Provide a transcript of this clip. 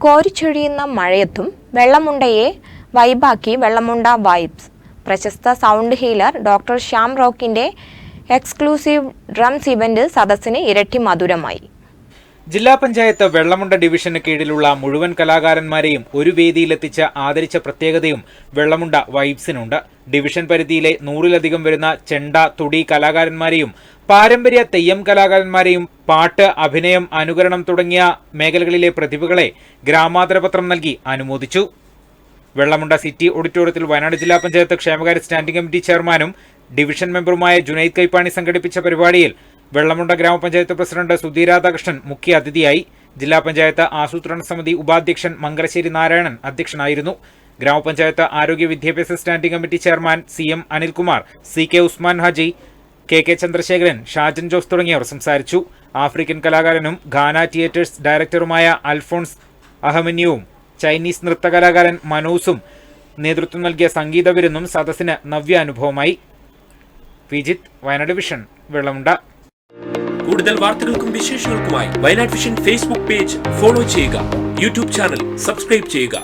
കോരിച്ചൊഴിയുന്ന മഴയത്തും വെള്ളമുണ്ടയെ വൈബാക്കി വെള്ളമുണ്ട വൈബ്സ് പ്രശസ്ത സൗണ്ട് ഹീലർ ഡോക്ടർ ശ്യാം റോക്കിന്റെ എക്സ്ക്ലൂസീവ് ഡ്രംസ് ഇവന്റ് സദസ്സിന് ഇരട്ടി മധുരമായി. ജില്ലാ പഞ്ചായത്ത് വെള്ളമുണ്ട ഡിവിഷന് കീഴിലുള്ള മുഴുവൻ കലാകാരന്മാരെയും ഒരു വേദിയിലെത്തിച്ച് ആദരിച്ച പ്രത്യേകതയും വെള്ളമുണ്ട വൈബ്സിനുണ്ട് ഡിവിഷൻ പരിധിയിലെ നൂറിലധികം വരുന്ന ചെണ്ട തുടി കലാകാരന്മാരെയും പാരമ്പര്യ തെയ്യം കലാകാരന്മാരെയും പാട്ട് അഭിനയം അനുകരണം തുടങ്ങിയ മേഖലകളിലെ പ്രതിഭകളെ ഗ്രാമാന്തരപത്രം നൽകി അനുമോദിച്ചു. വെള്ളമുണ്ട സിറ്റി ഓഡിറ്റോറിയത്തിൽ വയനാട് ജില്ലാ പഞ്ചായത്ത് ക്ഷേമകാര്യ സ്റ്റാൻഡിംഗ് കമ്മിറ്റി ചെയർമാനും ഡിവിഷൻ മെമ്പറുമായ ജുനൈദ് കൈപ്പാണി സംഘടിപ്പിച്ച പരിപാടിയിൽ വെള്ളമുണ്ട ഗ്രാമപഞ്ചായത്ത് പ്രസിഡന്റ് സുധീർ രാധാകൃഷ്ണൻ മുഖ്യ അതിഥിയായി. ജില്ലാ പഞ്ചായത്ത് ആസൂത്രണ സമിതി ഉപാധ്യക്ഷൻ മംഗലശ്ശേരി നാരായണൻ അധ്യക്ഷനായിരുന്നു. ഗ്രാമപഞ്ചായത്ത് ആരോഗ്യ വിദ്യാഭ്യാസ standing committee chairman C M Anilkumar C K Usman Haji K K Chandrasekharan Shajan Jose തുടങ്ങിയവർ സംസാരിച്ചു. ആഫ്രിക്കൻ കലാകാരനും ഘാന തിയേറ്റേഴ്സ് ഡയറക്ടറുമായ അൽഫോൺസ് അഹമന്യുവും ചൈനീസ് നൃത്തകലാകാരൻ മനോസും നേതൃത്വം നൽകിയ സംഗീത വിരുന്നും സദസ്സിന് നവ്യാനുഭവമായി. വിജിത് വയനാട് വിഷൻ വെള്ളമുണ്ട. കൂടുതൽ വാർത്തകൾക്കും വിശേഷങ്ങൾക്കുമായി Wayanad vision Facebook page follow ചെയ്യുക. യൂട്യൂബ് ചാനൽ സബ്സ്ക്രൈബ് ചെയ്യുക.